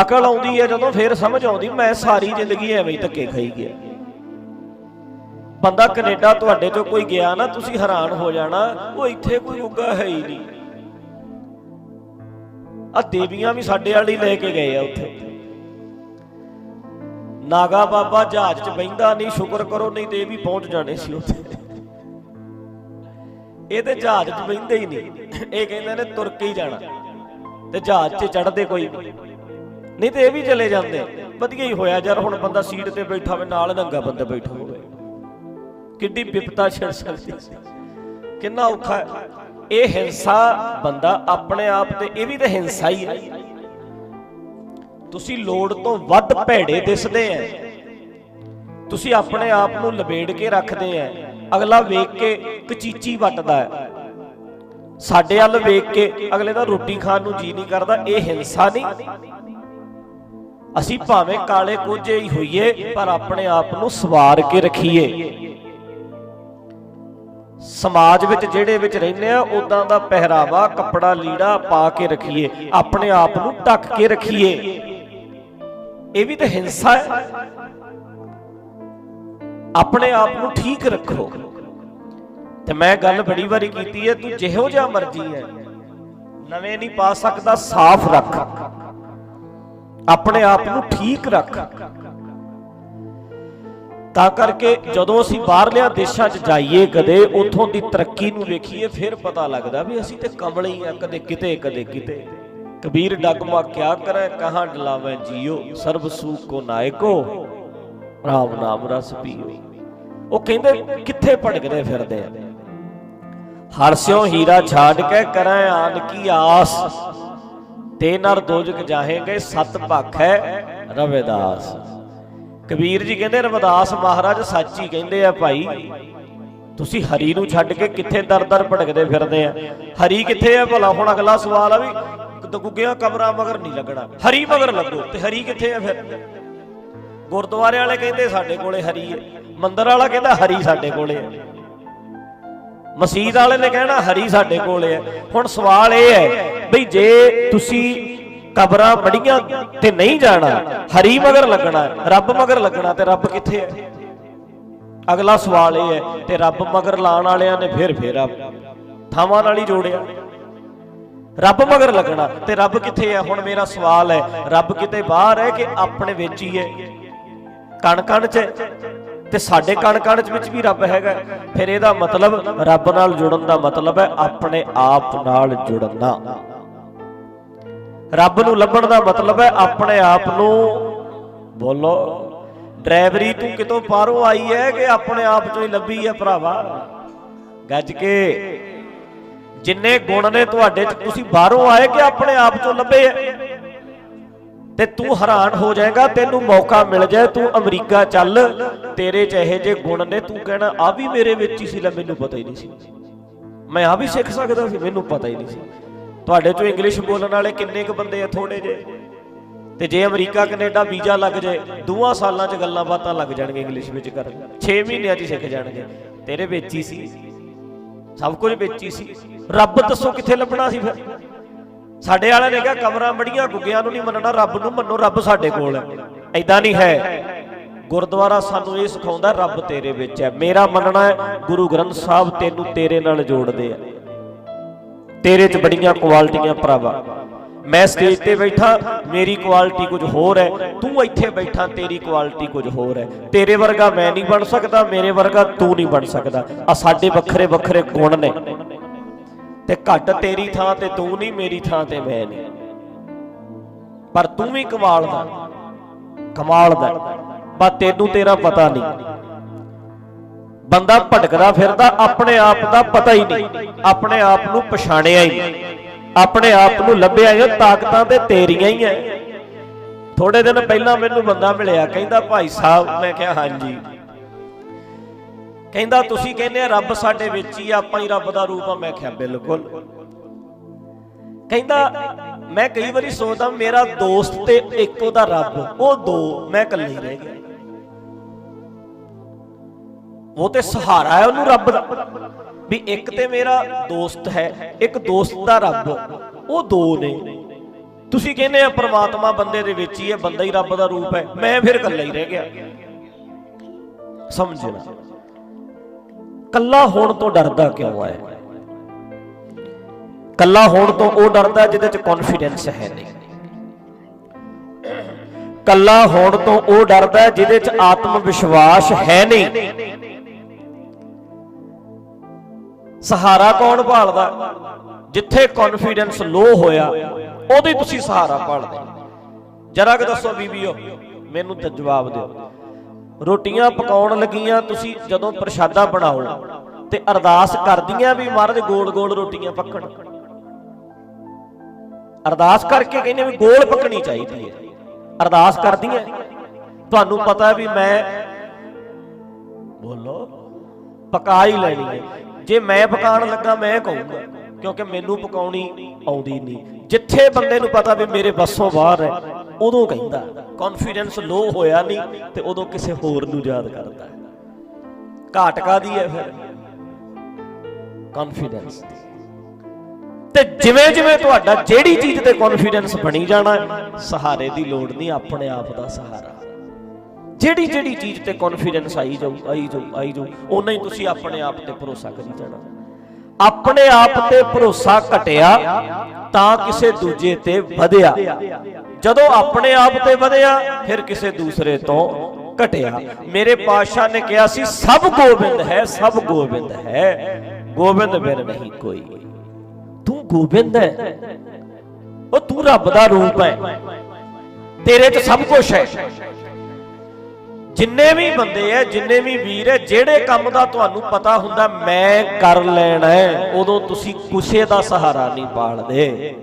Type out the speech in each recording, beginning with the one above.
ਅਕਲ ਆਉਂਦੀ ਹੈ ਜਦੋਂ ਫੇਰ ਸਮਝ ਆਉਂਦੀ, ਮੈਂ ਸਾਰੀ ਜ਼ਿੰਦਗੀ ਐਵੇਂ ਹੀ ਧੱਕੇ ਖਾਈ ਗਿਆ। ਬੰਦਾ ਕੈਨੇਡਾ ਤੁਹਾਡੇ ਤੋਂ ਕੋਈ ਗਿਆ ਨਾ, ਤੁਸੀਂ ਹੈਰਾਨ ਹੋ ਜਾਣਾ, ਉਹ ਇੱਥੇ ਕੋਈ ਉੱਗਾ ਹੈ ਹੀ ਨਹੀਂ। ਆ ਦੇਵੀਆਂ ਵੀ ਸਾਡੇ ਵਾਲੀ ਲੈ ਕੇ ਗਏ ਆ ਉੱਥੇ। ਨਾਗਾ ਬਾਬਾ ਜਹਾਜ਼ 'ਚ ਬੈੰਦਾ ਨਹੀਂ, ਸ਼ੁਕਰ ਕਰੋ ਨਹੀਂ, ਤੇ ਵੀ ਪਹੁੰਚ ਜਾਣੇ ਸੀ ਉੱਥੇ। ਇਹ ਤੇ ਜਹਾਜ਼ 'ਚ ਬੈੰਦੇ ਹੀ ਨਹੀਂ। ਇਹ ਕਹਿੰਦੇ ਨੇ ਤੁਰ ਕੇ ਜਾਣਾ। ਤੇ ਜਹਾਜ਼ 'ਚ ਚੜਦੇ ਕੋਈ ਨਹੀਂ। ਨਹੀਂ ਤੇ ਇਹ ਵੀ ਚਲੇ ਜਾਂਦੇ। ਵਧੀਆ ਹੀ ਹੋਇਆ ਯਾਰ, ਹੁਣ ਬੰਦਾ ਸੀਟ ਤੇ ਬੈਠਾ ਹੋਵੇ, ਨਾਲ ਨੰਗਾ ਬੰਦਾ ਬੈਠਾ ਹੋਵੇ। ਕਿੱਡੀ ਵਿਪਤਾ ਛਿੜ ਸਕਦੀ ਕਿੰਨਾ ਔਖਾ। ਹੈ ਇਹ ਹਿੰਸਾ ਬੰਦਾ ਆਪਣੇ ਆਪ ਤੇ, ਇਹ ਵੀ ਤਾਂ ਹਿੰਸਾ ਹੀ ਹੈ। ਤੁਸੀਂ ਲੋੜ ਤੋਂ ਵੱਧ ਭੈੜੇ ਦਿਸਦੇ ਐ। ਤੁਸੀਂ ਆਪਣੇ ਆਪ ਨੂੰ ਲਬੇੜ ਕੇ ਰੱਖਦੇ ਐ। ਅਗਲਾ ਵੇਖ ਕੇ ਕਚੀਚੀ ਵੱਟਦਾ ਹੈ ਸਾਡੇ ਵੱਲ ਵੇਖ ਕੇ ਅਗਲੇ ਦਾ ਰੋਟੀ ਖਾਣ ਨੂੰ ਜੀ ਨਹੀਂ ਕਰਦਾ, ਇਹ ਹਿੰਸਾ ਨਹੀਂ। ਅਸੀਂ ਭਾਵੇਂ ਕਾਲੇ ਕੋਝੇ ਹੀ ਹੋਈਏ, ਪਰ ਆਪਣੇ ਆਪ ਨੂੰ ਸਵਾਰ ਕੇ ਰੱਖੀਏ। ਸਮਾਜ ਵਿੱਚ ਜਿਹੜੇ ਵਿੱਚ ਰਹਿੰਦੇ ਆ ਉਦਾਂ ਦਾ ਪਹਿਰਾਵਾ, ਕੱਪੜਾ, ਲੀੜਾ ਪਾ ਕੇ ਰੱਖੀਏ। ਆਪਣੇ ਆਪ ਨੂੰ ਢੱਕ ਕੇ ਰੱਖੀਏ। ਇਹ ਵੀ ਤਾਂ ਹਿੰਸਾ ਹੈ। ਆਪਣੇ ਆਪ ਨੂੰ ਠੀਕ ਰੱਖੋ। ਤੇ ਮੈਂ ਗੱਲ ਬੜੀ ਵਾਰੀ ਕੀਤੀ ਹੈ, ਤੂੰ ਜਿਹੋ ਜਿਹਾ ਮਰਜ਼ੀ ਹੈ। ਨਵੇਂ ਨਹੀਂ ਪਾ ਸਕਦਾ, ਸਾਫ਼ ਰੱਖ। ਆਪਣੇ ਆਪ ਨੂੰ ਠੀਕ ਰੱਖ। ਤਾਂ ਕਰਕੇ ਜਦੋਂ ਅਸੀਂ ਬਾਹਰਲਿਆਂ ਦੇਸ਼ਾਂ 'ਚ ਜਾਈਏ ਕਦੇ, ਉੱਥੋਂ ਦੀ ਤਰੱਕੀ ਨੂੰ ਵੇਖੀਏ, ਫਿਰ ਪਤਾ ਲੱਗਦਾ ਵੀ ਅਸੀਂ ਤੇ ਕਮਲੇ ਹੀ ਆ, ਕਦੇ ਕਿਤੇ ਕਦੇ ਕਿਤੇ। ਕਬੀਰ ਡਗਮਾ ਕਿਆ ਕਰੇ, ਕਹਾਂ ਡਲਾਵੇਂ ਜੀਓ, ਸਰਬ ਸੂਖ ਕੋ ਨਾਇਕੋ, ਰਾਮ ਨਾਮ ਰਸ ਪੀਓ। ਉਹ ਕਹਿੰਦੇ, ਕਿੱਥੇ ਭਟਕਦੇ ਫਿਰਦੇ ਆ? ਹਰਸਿਓ ਹੀਰਾ ਛਾੜ ਕੇ ਕਰਾਂ ਆਨ ਕੀ ਆਸ? ਤੇ ਨਰ ਦੋਜਕ ਜਾਹੇਗੇ, ਸਤ ਭਖ ਹੈ ਰਵਿਦਾਸ। ਕਬੀਰ ਜੀ ਕਹਿੰਦੇ, ਰਵਿਦਾਸ ਮਹਾਰਾਜ ਸੱਚ ਹੀ ਕਹਿੰਦੇ ਆ ਭਾਈ, ਤੁਸੀਂ ਹਰੀ ਨੂੰ ਛੱਡ ਕੇ ਕਿੱਥੇ ਦਰ-ਦਰ ਭਟਕਦੇ ਫਿਰਦੇ ਆ? ਹਰੀ ਕਿੱਥੇ ਆ ਭਲਾ? ਹੁਣ ਅਗਲਾ ਸਵਾਲ ਆ ਵੀ ਗੁੱਗਿਆਂ ਕਬਰਾਂ ਮਗਰ ਨਹੀਂ ਲੱਗਣਾ। ਹਰੀ ਮਗਰ ਲੱਗੋ, ਤੇ ਹਰੀ ਕਿੱਥੇ ਆ ਫਿਰ? ਗੁਰਦੁਆਰੇ ਵਾਲੇ ਕਹਿੰਦੇ ਸਾਡੇ ਕੋਲੇ ਹਰੀ ਹੈ, ਮੰਦਰ ਵਾਲਾ ਕਹਿੰਦਾ ਹਰੀ ਸਾਡੇ ਕੋਲੇ ਹੈ। ਮਸਜਿਦ ਵਾਲੇ ਨੇ ਕਹਿਣਾ, ਹਰੀ ਸਾਡੇ ਕੋਲ ਹੈ। ਹੁਣ ਸਵਾਲ ਇਹ ਹੈ ਬਈ ਜੇ ਤੁਸੀਂ ਕਬਰਾਂ ਬੜੀਆਂ ਤੇ ਨਹੀਂ ਜਾਣਾ, ਹਰੀ ਮਗਰ ਲੱਗਣਾ, ਰੱਬ ਮਗਰ ਲੱਗਣਾ ਤੇ ਰੱਬ ਕਿੱਥੇ ਹੈ? ਅਗਲਾ ਸਵਾਲ ਇਹ ਹੈ ਤੇ ਰੱਬ ਮਗਰ ਲਾਣ ਵਾਲਿਆਂ ਨੇ ਫਿਰ ਫੇਰ ਥਾਵਾਂ ਨਾਲ ਹੀ ਜੋੜਿਆ। ਰੱਬ ਮਗਰ ਲੱਗਣਾ ਤੇ ਰੱਬ ਕਿੱਥੇ ਹੈ? ਹੁਣ ਮੇਰਾ ਸਵਾਲ ਹੈ, ਰੱਬ ਕਿਤੇ ਬਾਹਰ ਹੈ ਕਿ ਆਪਣੇ ਵਿੱਚ ਹੀ ਹੈ? ਕਣ ਕਣ ਚ ਤੇ ਸਾਡੇ ਕਣ ਕਣ ਚ ਵਿੱਚ ਵੀ ਰੱਬ ਹੈਗਾ। ਫਿਰ ਇਹਦਾ ਮਤਲਬ ਰੱਬ ਨਾਲ ਜੁੜਨ ਦਾ ਮਤਲਬ ਹੈ ਆਪਣੇ ਆਪ ਨਾਲ ਜੁੜਨਾ। ਰੱਬ ਨੂੰ ਲੱਭਣ ਦਾ ਮਤਲਬ ਹੈ ਆਪਣੇ ਆਪ ਨੂੰ ਬੋਲੋ, ਡਰਾਈਵਰੀ ਤੂੰ ਕਿਤੋਂ ਪਾਰੋਂ ਆਈ ਹੈ ਕਿ ਆਪਣੇ ਆਪ ਚੋਂ ਹੀ ਲੱਭੀ ਹੈ ਭਰਾਵਾ? ਗੱਜ ਕੇ। ਜਿੰਨੇ ਗੁਣ ਨੇ ਤੁਹਾਡੇ ਚ, ਤੁਸੀਂ ਬਾਹਰੋਂ ਆਏ ਕਿ ਆਪਣੇ ਆਪ ਚੋਂ ਲੱਭੇ ਤੇ ਤੂੰ ਹੈਰਾਨ ਹੋ ਜਾਏਗਾ, ਤੈਨੂੰ ਮੌਕਾ ਮਿਲ ਜਾਏ, ਤੂੰ ਅਮਰੀਕਾ ਚੱਲ। ਤੇਰੇ ਚ ਇਹੋ ਜੇ ਗੁਣ ਨੇ, ਤੂੰ ਕਹਿਣਾ ਆ ਵੀ ਮੇਰੇ ਵਿੱਚ ਹੀ ਸੀ ਲੈ, ਮੈਨੂੰ ਪਤਾ ਹੀ ਨਹੀਂ ਸੀ। ਮੈਂ ਆ ਵੀ ਸਿੱਖ ਸਕਦਾ ਸੀ, ਮੈਨੂੰ ਪਤਾ ਹੀ ਨਹੀਂ ਸੀ। ਤੁਹਾਡੇ ਚੋਂ ਇੰਗਲਿਸ਼ ਬੋਲਣ ਵਾਲੇ ਕਿੰਨੇ ਕੁ ਬੰਦੇ ਆ ਥੋੜੇ ਜੇ ਤੇ ਜੇ ਅਮਰੀਕਾ, ਕੈਨੇਡਾ ਵੀਜ਼ਾ ਲੱਗ ਜਾਏ ਦੋਆਂ ਸਾਲਾਂ 'ਚ ਗੱਲਾਂ ਬਾਤਾਂ ਲੱਗ ਜਾਣਗੇ ਇੰਗਲਿਸ਼ ਵਿੱਚ ਕਰਨ। 6 ਮਹੀਨਿਆਂ 'ਚ ਹੀ ਸਿੱਖ ਜਾਣਗੇ। ਤੇਰੇ ਵਿੱਚ ਹੀ ਸੀ। ਸਭ ਕੁਝ ਵਿੱਚ ਹੀ ਸੀ। ਰੱਬ ਦੱਸੋ ਕਿੱਥੇ ਲੱਭਣਾ ਸੀ ਫਿਰ? ਸਾਡੇ ਵਾਲਿਆਂ ਨੇ ਕਿਹਾ ਕਮਰਾਂ ਬੜੀਆਂ, ਗੁੱਗਿਆਂ ਨੂੰ ਨਹੀਂ ਮੰਨਣਾ, ਰੱਬ ਨੂੰ ਮੰਨੋ, ਰੱਬ ਸਾਡੇ ਕੋਲ ਹੈ। ਐਦਾਂ ਨਹੀਂ ਹੈ। ਗੁਰਦੁਆਰਾ ਸਾਨੂੰ ਇਹ ਸਿਖਾਉਂਦਾ, ਰੱਬ ਤੇਰੇ ਵਿੱਚ ਹੈ। ਮੇਰਾ ਮੰਨਣਾ ਹੈ, ਗੁਰੂ ਗ੍ਰੰਥ ਸਾਹਿਬ ਤੈਨੂੰ ਤੇਰੇ ਨਾਲ ਜੋੜਦੇ ਆ। ਤੇਰੇ 'ਚ ਬੜੀਆਂ ਕੁਆਲਿਟੀਆਂ ਭਰਾਵਾ। ਮੈਂ ਸਟੇਜ ਤੇ ਬੈਠਾ, ਮੇਰੀ ਕੁਆਲਿਟੀ ਕੁਝ ਹੋਰ ਹੈ। ਤੂੰ ਇੱਥੇ ਬੈਠਾ, ਤੇਰੀ ਕੁਆਲਿਟੀ ਕੁਝ ਹੋਰ ਹੈ। ਤੇਰੇ ਵਰਗਾ ਮੈਂ ਨਹੀਂ ਬਣ ਸਕਦਾ, ਮੇਰੇ ਵਰਗਾ ਤੂੰ ਨਹੀਂ ਬਣ ਸਕਦਾ। ਆ ਸਾਡੇ ਵੱਖਰੇ ਵੱਖਰੇ ਗੁਣ ਨੇ। ਤੇ ਘੱਟ ਤੇਰੀ ਥਾਂ ਤੇ ਤੂੰ ਨਹੀਂ, ਮੇਰੀ ਥਾਂ ਤੇ ਮੈਂ ਨਹੀਂ। ਪਰ ਤੂੰ ਵੀ ਕਮਾਲ ਦਾ ਕਮਾਲ ਦਾ। ਬਸ ਤੈਨੂੰ ਤੇਰਾ ਪਤਾ ਨਹੀਂ। ਬੰਦਾ ਭਟਕਦਾ ਫਿਰਦਾ ਆਪਣੇ ਆਪ ਦਾ ਪਤਾ ਹੀ ਨਹੀਂ। ਆਪਣੇ ਆਪ ਨੂੰ ਪਛਾਣਿਆ ਹੀ ਨਹੀਂ। ਆਪਣੇ ਆਪ ਨੂੰ ਲੱਭਿਆ ਹੀ ਤਾਕਤਾਂ ਤੇ ਤੇਰੀਆਂ ਹੀ ਐ ਥੋੜੇ ਦਿਨ ਪਹਿਲਾਂ ਮੈਨੂੰ ਬੰਦਾ ਮਿਲਿਆ, ਕਹਿੰਦਾ, ਭਾਈ ਸਾਹਿਬ, ਮੈਂ ਕਿਹਾ, ਹਾਂਜੀ। ਕਹਿੰਦਾ, ਤੁਸੀਂ ਕਹਿੰਦੇ ਆ, ਰੱਬ ਸਾਡੇ ਵਿੱਚ ਹੀ ਆ, ਆਪਾਂ ਹੀ ਰੱਬ ਦਾ ਰੂਪ ਆ। ਮੈਂ ਕਿਹਾ, ਬਿਲਕੁਲ। ਕਹਿੰਦਾ, ਮੈਂ ਕਈ ਵਾਰੀ ਸੋਚਦਾ, ਮੇਰਾ ਦੋਸਤ ਤੇ ਇੱਕ ਉਹਦਾ ਰੱਬ, ਉਹ ਦੋ, ਮੈਂ ਇਕੱਲੇ ਹੀ ਰਹਿ ਗਿਆ। ਉਹ ਤੇ ਸਹਾਰਾ ਹੈ ਉਹਨੂੰ ਰੱਬ ਦਾ। ਵੀ ਇੱਕ ਤੇ ਮੇਰਾ ਦੋਸਤ ਹੈ, ਇੱਕ ਦੋਸਤ ਦਾ ਰੱਬ, ਉਹ ਦੋ ਨੇ। ਤੁਸੀਂ ਕਹਿੰਦੇ ਆ, ਪ੍ਰਮਾਤਮਾ ਬੰਦੇ ਦੇ ਵਿੱਚ ਹੀ ਹੈ, ਬੰਦਾ ਹੀ ਰੱਬ ਦਾ ਰੂਪ ਹੈ, ਮੈਂ ਫਿਰ ਇਕੱਲਾ ਹੀ ਰਹਿ ਗਿਆ। ਸਮਝਣਾ ਕੱਲਾ ਹੋਣ ਤੋਂ ਡਰਦਾ ਕਿਉਂ ਹੈ? ਕੱਲਾ ਹੋਣ ਤੋਂ ਉਹ ਡਰਦਾ ਜਿਹਦੇ ਚ ਕੌਨਫੀਡੈਂਸ ਹੈ ਨਹੀਂ। ਕੱਲਾ ਹੋਣ ਤੋਂ ਉਹ ਡਰਦਾ ਜਿਹਦੇ ਚ ਆਤਮ ਵਿਸ਼ਵਾਸ ਹੈ ਨਹੀਂ। ਸਹਾਰਾ ਕੌਣ ਭਾਲਦਾ? ਜਿੱਥੇ ਕੌਨਫੀਡੈਂਸ ਲੋ ਹੋਇਆ, ਉਹਦੇ ਤੁਸੀਂ ਸਹਾਰਾ ਭਾਲਦੇ ਜਰਾ ਕਿ ਦੱਸੋ ਬੀਬੀਓ, ਮੈਨੂੰ ਤਾਂ ਜਵਾਬ ਦਿਓ। ਰੋਟੀਆਂ ਪਕਾਉਣ ਲੱਗੀਆਂ, ਤੁਸੀਂ ਜਦੋਂ ਪ੍ਰਸ਼ਾਦਾ ਬਣਾਓ ਤੇ ਅਰਦਾਸ ਕਰਦੀਆਂ ਵੀ ਮਹਾਰਾਜ ਗੋਲ ਗੋਲ ਰੋਟੀਆਂ ਪੱਕਣ। ਅਰਦਾਸ ਕਰਕੇ ਕਹਿੰਦੇ ਵੀ ਗੋਲ ਪੱਕਣੀ ਚਾਹੀਦੀ ਹੈ। ਅਰਦਾਸ ਕਰਦੀਆਂ। ਤੁਹਾਨੂੰ ਪਤਾ ਵੀ ਮੈਂ ਬੋਲੋ, ਪਕਾ ਹੀ ਲੈਣੀ ਹੈ। ਜੇ ਮੈਂ ਪਕਾਉਣ ਲੱਗਾ, ਮੈਂ ਕਹੂੰਗਾ, ਕਿਉਂਕਿ ਮੈਨੂੰ ਪਕਾਉਣੀ ਆਉਂਦੀ ਨਹੀਂ। ਜਿੱਥੇ ਬੰਦੇ ਨੂੰ ਪਤਾ ਵੀ ਮੇਰੇ ਵੱਸੋਂ ਬਾਹਰ ਹੈ, ਉਦੋਂ ਕਹਿੰਦਾ। ਕੌਨਫੀਡੈਂਸ ਲੋ ਹੋਇਆ ਨਹੀਂ ਤੇ ਉਦੋਂ ਕਿਸੇ ਹੋਰ ਨੂੰ ਯਾਦ ਕਰਦਾ ਘਾਟ ਕਾਦੀ ਹੈ ਫਿਰ? ਕੌਨਫੀਡੈਂਸ ਤੇ ਜਿਵੇਂ ਜਿਵੇਂ ਤੁਹਾਡਾ ਜਿਹੜੀ ਚੀਜ਼ ਤੇ ਕੌਨਫੀਡੈਂਸ ਬਣੀ ਜਾਣਾ ਸਹਾਰੇ ਦੀ ਲੋੜ ਨਹੀਂ, ਆਪਣੇ ਆਪ ਦਾ ਸਹਾਰਾ। ਜਿਹੜੀ ਜਿਹੜੀ ਚੀਜ਼ ਤੇ ਕੌਨਫੀਡੈਂਸ ਆਈ ਜਾਊ ਆਈ ਜਾਊ ਆਈ ਜਾਊ ਉਨਾ ਹੀ ਤੁਸੀਂ ਆਪਣੇ ਆਪ ਤੇ ਭਰੋਸਾ ਕਰੀ ਜਾਣਾ। ਆਪਣੇ ਆਪ ਤੇ ਭਰੋਸਾ ਘਟਿਆ ਤਾਂ ਕਿਸੇ ਦੂਜੇ ਤੇ ਵਧਿਆ। ਜਦੋਂ ਆਪਣੇ ਆਪ ਤੇ ਵਧਿਆ, ਫਿਰ ਕਿਸੇ ਦੂਸਰੇ ਤੋਂ ਘਟਿਆ। ਮੇਰੇ ਪਾਤਸ਼ਾਹ ਨੇ ਕਿਹਾ ਸੀ, ਸਭ ਗੋਬਿੰਦ ਹੈ, ਸਭ ਗੋਬਿੰਦ ਹੈ। ਗੋਬਿੰਦ ਬਿਨ ਨਹੀਂ ਕੋਈ। ਤੂੰ ਗੋਬਿੰਦ ਹੈ। ਉਹ ਤੂੰ ਰੱਬ ਦਾ ਰੂਪ ਹੈ। ਤੇਰੇ 'ਚ ਸਭ ਕੁਝ ਹੈ। ਜਿੰਨੇ ਵੀ ਬੰਦੇ ਐ, ਜਿੰਨੇ ਵੀ ਵੀਰ ਐ, ਜਿਹੜੇ ਕੰਮ ਦਾ ਤੁਹਾਨੂੰ ਪਤਾ ਹੁੰਦਾ, ਮੈਂ ਕਰ ਲੈਣਾ ਉਦੋਂ ਤੁਸੀਂ ਕੁਛੇ ਦਾ ਸਹਾਰਾ ਨਹੀਂ ਪਾਲਦੇ।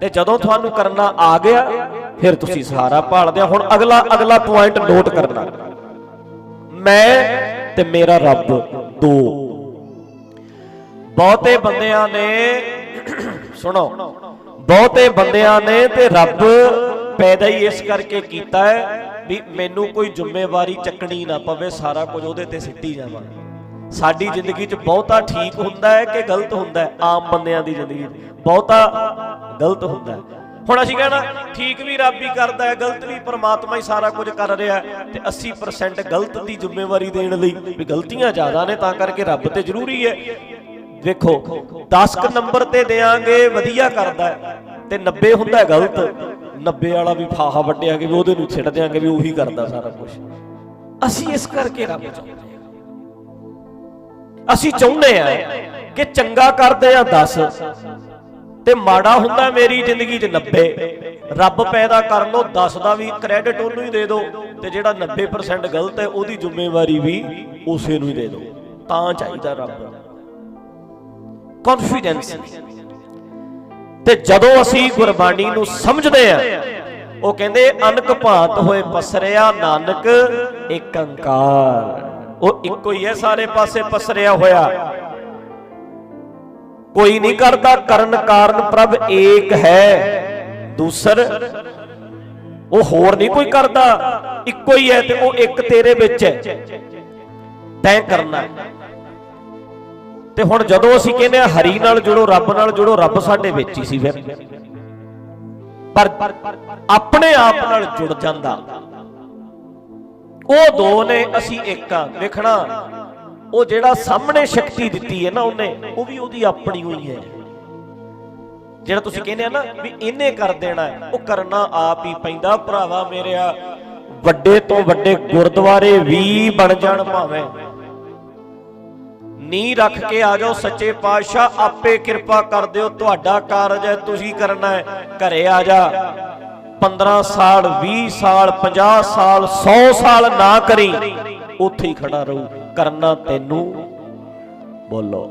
ਤੇ ਜਦੋਂ ਤੁਹਾਨੂੰ ਕਰਨਾ ਆ ਗਿਆ, ਫਿਰ ਤੁਸੀਂ ਸਹਾਰਾ ਪਾਲਦੇ ਹੁਣ ਅਗਲਾ ਅਗਲਾ ਪੁਆਇੰਟ ਨੋਟ ਕਰਨਾ। ਮੈਂ ਤੇ ਮੇਰਾ ਰੱਬ ਦੋ। ਬਹੁਤੇ ਬੰਦਿਆਂ ਨੇ, ਸੁਣੋ, ਬਹੁਤੇ ਬੰਦਿਆਂ ਨੇ ਤੇ ਰੱਬ ਪੈਦਾ ਹੀ ਇਸ ਕਰਕੇ ਕੀਤਾ ਹੈ ਵੀ ਮੈਨੂੰ ਕੋਈ ਜ਼ਿੰਮੇਵਾਰੀ ਚੱਕਣੀ ਨਾ ਪਵੇ, ਸਾਰਾ ਕੁਝ ਉਹਦੇ ਤੇ ਸਿੱਟੀ ਜਾਵਾਂ। ਸਾਡੀ ਜ਼ਿੰਦਗੀ 'ਚ ਬਹੁਤਾ ਠੀਕ ਹੁੰਦਾ ਹੈ ਕਿ ਗਲਤ ਹੁੰਦਾ ਹੈ? ਆਮ ਬੰਦਿਆਂ ਦੀ ਜ਼ਿੰਦਗੀ 'ਚ ਬਹੁਤਾ ਗਲਤ ਹੁੰਦਾ ਹੈ। ਹੁਣ ਅਸੀਂ ਕਹਿਣਾ, ਠੀਕ ਵੀ ਰੱਬ ਹੀ ਕਰਦਾ ਹੈ, ਗਲਤ ਵੀ ਪਰਮਾਤਮਾ ਹੀ ਸਾਰਾ ਕੁਝ ਕਰ ਰਿਹਾ ਹੈ ਤੇ 80% ਗਲਤ ਦੀ ਜ਼ਿੰਮੇਵਾਰੀ ਦੇਣ ਲਈ ਵੀ ਗਲਤੀਆਂ ਜ਼ਿਆਦਾ ਨੇ, ਤਾਂ ਕਰਕੇ ਰੱਬ ਤੇ ਜ਼ਰੂਰੀ ਹੈ। ਵੇਖੋ 10 ਕ ਨੰਬਰ ਤੇ ਦੇਾਂਗੇ ਵਧੀਆ ਕਰਦਾ ਹੈ ਤੇ 90 ਹੁੰਦਾ ਗਲਤ। 90 ਵਾਲਾ ਵੀ ਫਾਹਾ ਵੱਡਿਆ ਕਿ ਵੀ ਉਹਦੇ ਨੂੰ ਛਿੜ ਦਿਆਂਗੇ, ਵੀ ਉਹੀ ਕਰਦਾ ਸਾਰਾ ਕੁਝ ਅਸੀਂ ਇਸ ਕਰਕੇ ਰੱਬ ਚਾਹੁੰਦੇ ਹਾਂ ਅਸੀਂ ਚਾਹੁੰਦੇ ਆ ਕਿ ਚੰਗਾ ਕਰਦੇ ਆ 10 ਤੇ ਮਾੜਾ ਹੁੰਦਾ ਮੇਰੀ ਜ਼ਿੰਦਗੀ 'ਚ 90 ਰੱਬ ਪੈਦਾ ਕਰ ਲੋ 10 ਦਾ ਵੀ ਕ੍ਰੈਡਿਟ ਉਹਨੂੰ ਹੀ ਦੇ ਦਿਓ, ਤੇ ਜਿਹੜਾ 90% ਗਲਤ ਹੈ, ਉਹਦੀ ਜ਼ਿੰਮੇਵਾਰੀ ਵੀ ਉਸੇ ਨੂੰ ਹੀ ਦੇ ਦਿਓ। ਤਾਂ ਚਾਹੀਦਾ ਰੱਬ। ਕੌਨਫੀਡੈਂਸ ਤੇ ਜਦੋਂ ਅਸੀਂ ਗੁਰਬਾਣੀ ਨੂੰ ਸਮਝਦੇ ਆ ਉਹ ਕਹਿੰਦੇ, ਅਨਕ ਭਾਂਤ ਹੋਏ ਪਸਰਿਆ ਨਾਨਕ ਇੱਕ ਓੰਕਾਰ ਉਹ ਇੱਕੋ ਹੀ ਹੈ, ਸਾਰੇ ਪਾਸੇ ਪਸਰਿਆ ਹੋਇਆ। ਕੋਈ ਨਹੀਂ ਕਰਦਾ, ਕਰਨ ਕਾਰਨ ਪ੍ਰਭ ਏਕ ਹੈ, ਦੂਸਰ ਉਹ ਹੋਰ ਨਹੀਂ ਕੋਈ ਕਰਦਾ। ਇੱਕੋ ਹੀ ਹੈ ਤੇ ਉਹ ਇੱਕ ਤੇਰੇ ਵਿੱਚ ਹੈ। ਤੈਂ ਕਰਨਾ ਤੇ ਹੁਣ ਜਦੋਂ ਅਸੀਂ ਕਹਿੰਦੇ ਆ ਹਰੀ ਨਾਲ ਜੁੜੋ, ਰੱਬ ਨਾਲ ਜੁੜੋ, ਰੱਬ ਸਾਡੇ ਵਿੱਚ ਹੀ ਸੀ ਫਿਰ। ਪਰ ਆਪਣੇ ਆਪ ਨਾਲ ਜੁੜ ਜਾਂਦਾ। ਉਹ ਦੋ ਨੇ ਅਸੀਂ ਇੱਕ ਆ ਵੇਖਣਾ, ਉਹ ਜਿਹੜਾ ਸਾਹਮਣੇ ਸ਼ਕਤੀ ਦਿੱਤੀ ਹੈ ਨਾ ਉਹਨੇ, ਉਹ ਵੀ ਉਹਦੀ ਆਪਣੀ ਹੋਈ ਹੈ। ਜਿਹੜਾ ਤੁਸੀਂ ਕਹਿੰਦੇ ਆ ਨਾ ਵੀ ਇਹਨੇ ਕਰ ਦੇਣਾ ਉਹ ਕਰਨਾ ਆਪ ਹੀ ਪੈਂਦਾ। ਭਰਾਵਾ ਮੇਰਿਆ, ਵੱਡੇ ਤੋਂ ਵੱਡੇ ਗੁਰਦੁਆਰੇ ਵੀ ਬਣ ਜਾਣ ਭਾਵੇਂ। ਨੀ ਰੱਖ ਕੇ ਆ ਜਾਓ ਸੱਚੇ ਪਾਤਸ਼ਾਹ, ਆਪੇ ਕਿਰਪਾ ਕਰ ਦਿਓ, ਤੁਹਾਡਾ ਕਾਰਜ ਹੈ, ਤੁਸੀਂ ਕਰਨਾ ਹੈ। ਘਰੇ ਆ ਜਾ। 15 ਸਾਲ 20 ਸਾਲ 50 ਸਾਲ 100 ਸਾਲ ਨਾ ਕਰੀ, ਉੱਥੇ ਹੀ ਖੜਾ ਰਹੂ। ਕਰਨਾ ਤੈਨੂੰ। ਬੋਲੋ,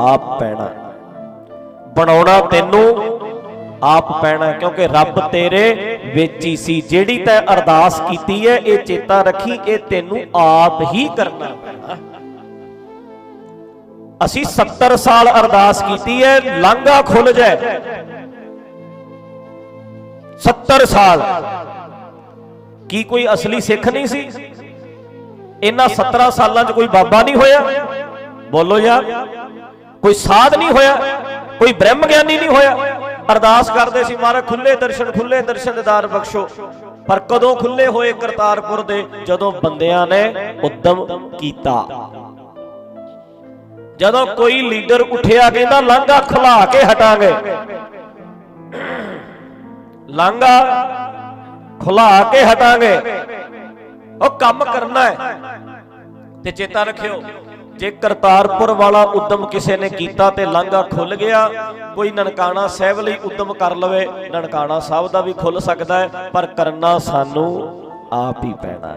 ਆਪ ਪੈਣਾ ਬਣਾਉਣਾ ਤੈਨੂੰ, ਆਪ ਪੈਣਾ ਕਿਉਂਕਿ ਰੱਬ ਤੇਰੇ ਵਿੱਚ ਹੀ ਸੀ। ਜਿਹੜੀ ਤੈ ਅਰਦਾਸ ਕੀਤੀ ਹੈ, ਇਹ ਚੇਤਾ ਰੱਖੀ, ਇਹ ਤੈਨੂੰ ਆਪ ਹੀ ਕਰਨਾ ਪੈਣਾ ਅਸੀਂ 70 ਸਾਲ ਅਰਦਾਸ ਕੀਤੀ ਹੈ, ਲਾਂਘਾ ਖੁੱਲ ਜਾਏ। 70 ਸਾਲ। ਕੀ ਕੋਈ ਅਸਲੀ ਸਿੱਖ ਨਹੀਂ ਸੀ? ਇਹਨਾਂ 17 ਸਾਲਾਂ 'ਚ ਕੋਈ ਬਾਬਾ ਨਹੀਂ ਹੋਇਆ? ਬੋਲੋ ਯਾਰ। ਕੋਈ ਸਾਧ ਨਹੀਂ ਹੋਇਆ? ਕੋਈ ਬ੍ਰਹਮ ਗਿਆਨੀ ਨਹੀਂ ਹੋਇਆ? ਅਰਦਾਸ ਕਰਦੇ ਸੀ, ਮਹਾਰਾਜ ਖੁੱਲੇ ਦਰਸ਼ਨ ਖੁੱਲੇ ਦਰਸ਼ਨ ਦਿਦਾਰ ਬਖਸ਼ੋ। ਪਰ ਕਦੋਂ ਖੁੱਲੇ ਹੋਏ ਕਰਤਾਰਪੁਰ ਦੇ? ਜਦੋਂ ਬੰਦਿਆਂ ਨੇ ਉਦਮ ਕੀਤਾ। ਜਦੋਂ ਕੋਈ ਲੀਡਰ ਉੱਠਿਆ ਕਹਿੰਦਾ, ਲਾਂਘਾ ਖੁਲਾ ਕੇ ਹਟਾਂਗੇ। ਲਾਂਘਾ ਖੁਲਾ ਕੇ ਹਟਾਂਗੇ। ਉਹ ਕੰਮ ਕਰਨਾ ਹੈ। ਤੇ ਚੇਤਾ ਰੱਖਿਓ, ਜੇ ਕਰਤਾਰਪੁਰ ਵਾਲਾ ਉਦਮ ਕਿਸੇ ਨੇ ਕੀਤਾ ਤੇ ਲਾਂਘਾ ਖੁੱਲ ਗਿਆ, ਕੋਈ ਨਨਕਾਣਾ ਸਾਹਿਬ ਲਈ ਉਦਮ ਕਰ ਲਵੇ, ਨਨਕਾਣਾ ਸਾਹਿਬ ਦਾ ਵੀ ਖੁੱਲ ਸਕਦਾ ਹੈ, ਪਰ ਕਰਨਾ ਸਾਨੂੰ ਆਪ ਹੀ ਪੈਣਾ